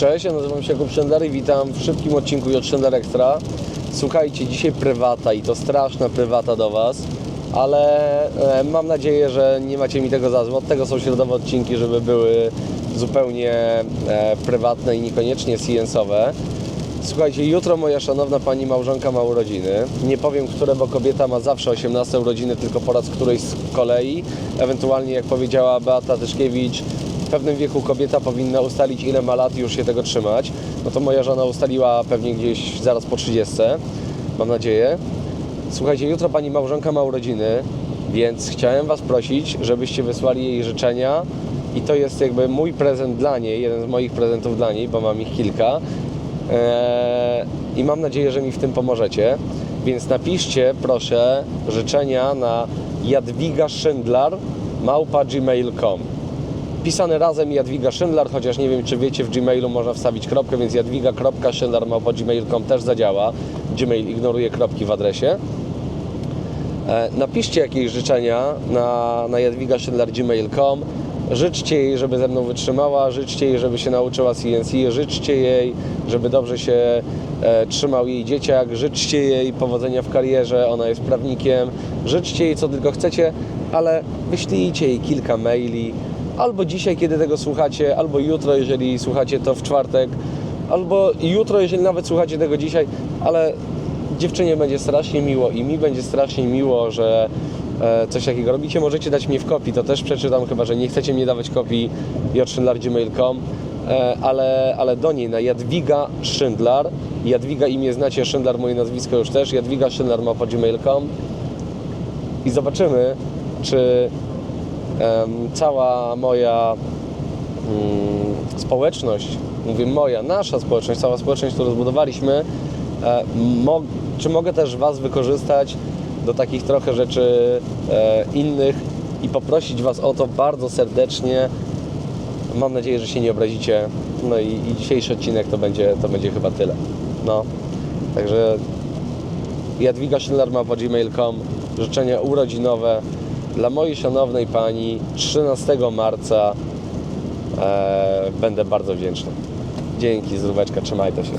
Cześć, ja nazywam się Jakub Szendler i witam w szybkim odcinku od Szendler Extra. Słuchajcie, dzisiaj prywata i to straszna prywata do Was, ale e, mam nadzieję, że nie macie mi tego za złe. Od tego są środowe odcinki, żeby były zupełnie e, prywatne i niekoniecznie science'owe. Słuchajcie, jutro moja szanowna pani małżonka ma urodziny. Nie powiem, które, bo kobieta ma zawsze 18 urodziny, tylko po raz którejś z kolei. Ewentualnie, jak powiedziała Beata Tyszkiewicz, pewnym wieku kobieta powinna ustalić, ile ma lat i już się tego trzymać. No to moja żona ustaliła pewnie gdzieś zaraz po 30, mam nadzieję. Słuchajcie, jutro pani małżonka ma urodziny, więc chciałem Was prosić, żebyście wysłali jej życzenia. I to jest jakby mój prezent dla niej, jeden z moich prezentów dla niej, bo mam ich kilka. Eee, I mam nadzieję, że mi w tym pomożecie. Więc napiszcie proszę życzenia na Jadwiga małpa gmail.com pisane razem Jadwiga Szydlar, chociaż nie wiem, czy wiecie, w Gmailu można wstawić kropkę, więc jadwiga.szydlar.gmail.com też zadziała. Gmail ignoruje kropki w adresie. E, Napiszcie jakieś życzenia na, na jadwigaszydlar.gmail.com Życzcie jej, żeby ze mną wytrzymała, życzcie jej, żeby się nauczyła CNC, życzcie jej, żeby dobrze się e, trzymał jej dzieciak, życzcie jej powodzenia w karierze, ona jest prawnikiem, życzcie jej co tylko chcecie, ale wyślijcie jej kilka maili, albo dzisiaj, kiedy tego słuchacie, albo jutro, jeżeli słuchacie to w czwartek, albo jutro, jeżeli nawet słuchacie tego dzisiaj, ale dziewczynie będzie strasznie miło i mi będzie strasznie miło, że e, coś takiego robicie. Możecie dać mnie w kopii, to też przeczytam, chyba że nie chcecie mi dawać kopii jodszczyndlar.gmail.com e, ale, ale do niej na Jadwiga Szyndlar Jadwiga imię znacie, Szyndlar moje nazwisko już też. Jadwiga Szyndlar ma po gmail.com i zobaczymy, czy cała moja mm, społeczność, mówię moja, nasza społeczność, cała społeczność, którą zbudowaliśmy, e, czy mogę też Was wykorzystać do takich trochę rzeczy e, innych i poprosić Was o to bardzo serdecznie. Mam nadzieję, że się nie obrazicie. No i, i dzisiejszy odcinek to będzie, to będzie chyba tyle. No, także Jadwiga Schindler ma po gmail.com życzenia urodzinowe dla mojej szanownej pani 13 marca. E, będę bardzo wdzięczny. Dzięki, zdróweczka, trzymajcie się.